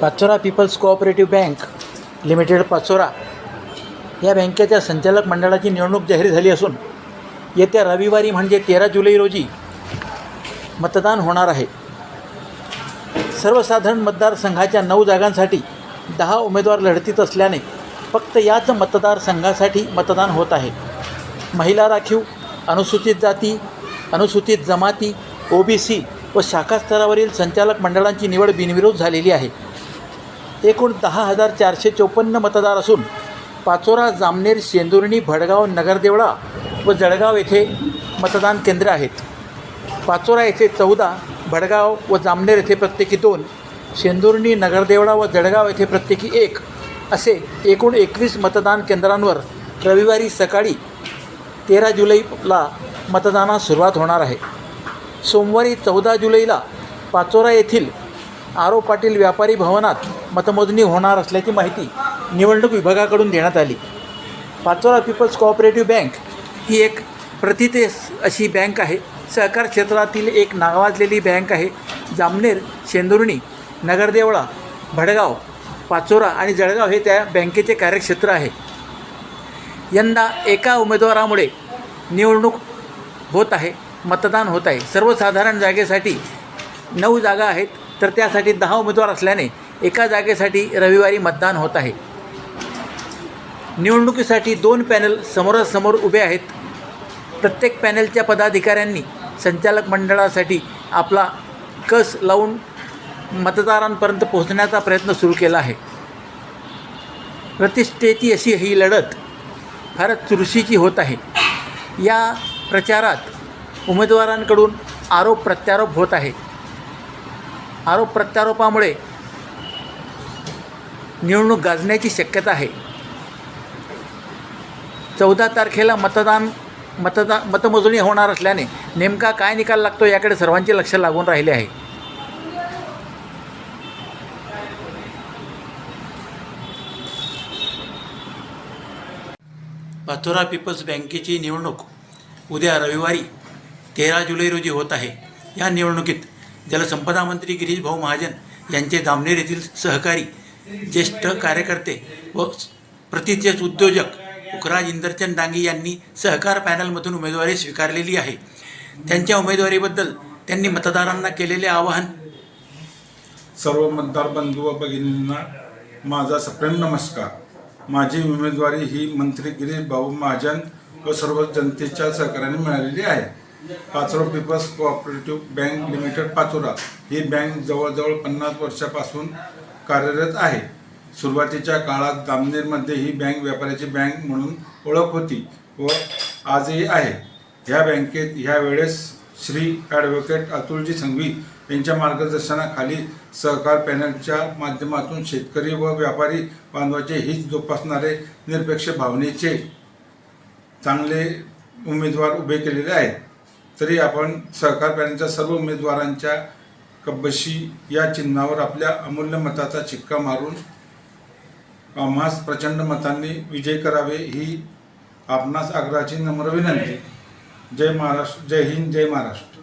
Pachora people's cooperative bank limited Pachora या बँकेच्या संचालक मंडळाची निवडणूक जाहीर झाली असून येत्या रविवारी म्हणजे तेरा जुलै रोजी मतदान होणार आहे. सर्वसाधारण मतदारसंघाच्या नऊ जागांसाठी दहा उमेदवार लढतीत असल्याने फक्त याच मतदारसंघासाठी मतदान होत आहे. महिला राखीव अनुसूचित जाती अनुसूचित जमाती ओबीसी व शाखा स्तरावरील संचालक मंडळांची निवड बिनविरोध झालेली आहे. एकूण दहा हजार चारशे चोपन्न मतदार असून पाचोरा जामनेर शेंदुर्णी भडगाव नगरदेवळा व जळगाव येथे मतदान केंद्र आहेत. पाचोरा येथे चौदा भडगाव व जामनेर येथे प्रत्येकी दोन शेंदुर्णी नगरदेवळा व जळगाव येथे प्रत्येकी एक असे एकूण एकवीस मतदान केंद्रांवर रविवारी सकाळी तेरा जुलैला मतदानास सुरुवात होणार आहे. सोमवारी चौदा जुलैला पाचोरा येथील आरो पाटील व्यापारी भवनात मतमोजणी होणार असल्याची माहिती निवडणूक विभागाकडून देण्यात आली. पाचोरा पीपल्स कोऑपरेटिव्ह बँक ही एक प्रतिते अशी बँक आहे. सहकार क्षेत्रातील एक नावाजलेली बँक आहे. जामनेर शेंदुर्णी नगरदेवळा भडगाव पाचोरा आणि जळगाव हे त्या बँकेचे कार्यक्षेत्र आहे. यंदा एका उमेदवारामुळे निवडणूक होत आहे मतदान होत आहे. सर्वसाधारण जागेसाठी नऊ जागा आहेत तर त्यासाठी दहा उमेदवार असल्याने एका जागेसाठी रविवारी मतदान होत आहे. निवडणुकीसाठी दोन पॅनल समोरासमोर उभे आहेत. प्रत्येक पॅनलच्या पदाधिकाऱ्यांनी संचालक मंडळासाठी आपला कस लावून मतदारांपर्यंत पोहोचण्याचा प्रयत्न सुरू केला आहे. प्रतिष्ठेची अशी ही लढत फारच चुरशीची होत आहे. या प्रचारात उमेदवारांकडून आरोप प्रत्यारोप होत आहे. आरोप प्रत्यारोपामुळे निवडणूक गाजण्याची शक्यता आहे. चौदा तारखेला मतदान मतदा मतमोजणी होणार असल्याने नेमका काय निकाल लागतो याकडे सर्वांचे लक्ष लागून राहिले आहे. पाथोरा पीपल्स बँकेची निवडणूक उद्या रविवारी तेरा जुलै रोजी होत आहे. या निवडणुकीत जलसंपदा मंत्री गिरीश भाऊ महाजन यांचे दामनेर येथील सहकारी ज्येष्ठ कार्यकर्ते व प्रतिथेच उद्योजक पुखराज इंदरचंद डांगी यांनी सहकार पॅनलमधून उमेदवारी स्वीकारलेली आहे. त्यांच्या उमेदवारीबद्दल त्यांनी मतदारांना केलेले आवाहन. सर्व मतदार बंधू व भगिनींना माझा सप्रेम नमस्कार. माझी उमेदवारी ही मंत्री गिरीश भाऊ महाजन व सर्व जनतेच्या सहकार्याने मिळालेली आहे. Pachora people's cooperative bank limited Pachora ही बँक जवळजवळ पन्नास वर्षापासून कार्यरत आहे. सुरुवातीच्या काळात जामनेरमध्ये ही बँक व्यापाऱ्याची बँक म्हणून ओळख होती व आजही आहे. ह्या बँकेत ह्या वेळेस श्री ॲडव्होकेट अतुलजी संघवी यांच्या मार्गदर्शनाखाली सहकार पॅनलच्या माध्यमातून शेतकरी व व्यापारी बांधवाचे हित जोपासणारे निरपेक्ष भावनेचे चांगले उमेदवार उभे केलेले आहेत. तरी आपण सहकार पॅनलच्या सर्व उमेदवारांच्या कब्बशी या चिन्हावर आपल्या अमूल्य मताचा शिक्का मारून आम्हास प्रचंड मतांनी विजय करावे ही आपणास आग्रहाची नम्र विनंती. जय महाराष्ट्र जय हिंद जय महाराष्ट्र.